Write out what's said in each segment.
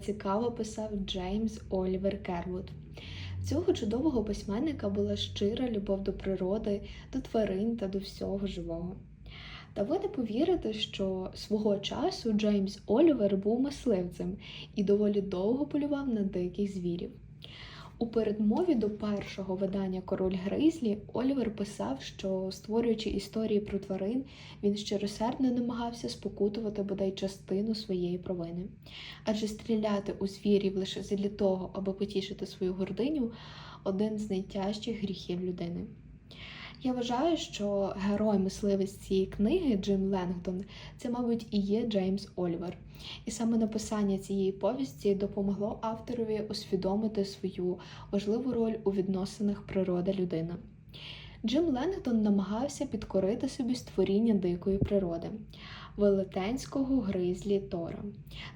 цікаво писав Джеймс Олівер Кервуд. Цього чудового письменника була щира любов до природи, до тварин та до всього живого. Та ви не повірите, що свого часу Джеймс Олівер був мисливцем і доволі довго полював на диких звірів. У передмові до першого видання Король Гризлі Олівер писав, що, створюючи історії про тварин, він щиросердно намагався спокутувати бодай частину своєї провини. Адже стріляти у звірів лише задля того, аби потішити свою гординю один з найтяжчих гріхів людини. Я вважаю, що герой мисливець цієї книги Джим Ленгдон це, мабуть, і є Джеймс Олівер. І саме написання цієї повісті допомогло авторові усвідомити свою важливу роль у відносинах природа-людина. Джим Ленгдон намагався підкорити собі створіння дикої природи, велетенського гризлі Тора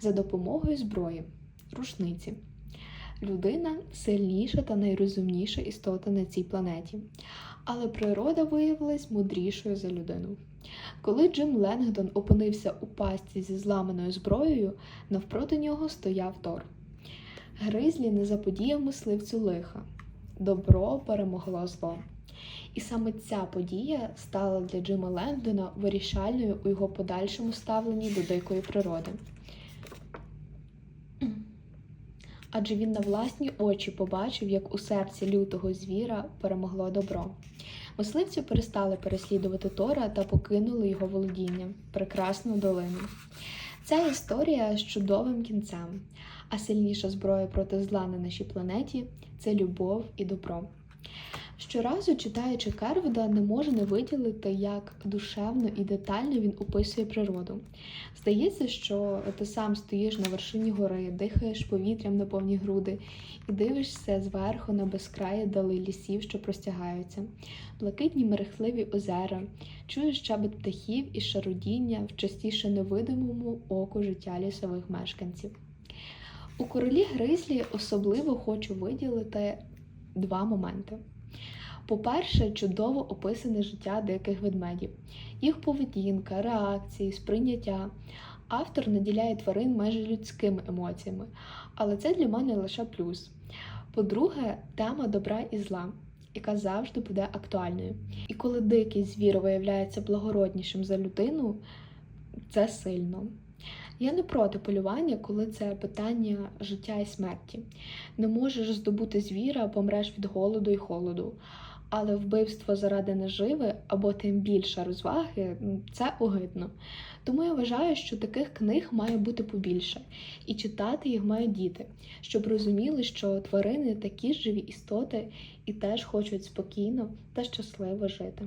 за допомогою зброї, рушниці. Людина сильніша та найрозумніша істота на цій планеті, але природа виявилась мудрішою за людину. Коли Джим Ленгдон опинився у пастці зі зламаною зброєю, навпроти нього стояв Тор. Гризлі не заподіяв мисливцю лиха. Добро перемогло зло. І саме ця подія стала для Джима Ленгдона вирішальною у його подальшому ставленні до дикої природи. Адже він на власні очі побачив, як у серці лютого звіра перемогло добро. Мисливці перестали переслідувати Тора та покинули його володіння прекрасну долину. Ця історія з чудовим кінцем, а сильніша зброя проти зла на нашій планеті це любов і добро. Щоразу, читаючи Кервуда, не можу не виділити, як душевно і детально він описує природу. Здається, що ти сам стоїш на вершині гори, дихаєш повітрям на повні груди і дивишся зверху на безкраї дали лісів, що простягаються, блакитні мерехтливі озера, чуєш щабет птахів і шарудіння в частіше невидимому оку життя лісових мешканців. У королі Гризлі особливо хочу виділити два моменти. По-перше, чудово описане життя диких ведмедів, їх поведінка, реакції, сприйняття. Автор наділяє тварин майже людськими емоціями, але це для мене лише плюс. По-друге, тема добра і зла, яка завжди буде актуальною. І коли дикий звір виявляється благороднішим за людину, це сильно. Я не проти полювання, коли це питання життя і смерті. Не можеш здобути звіра, помреш від голоду і холоду. Але вбивство заради наживи або тим більше розваги це огидно. Тому я вважаю, що таких книг має бути побільше, і читати їх мають діти, щоб розуміли, що тварини такі ж живі істоти і теж хочуть спокійно та щасливо жити.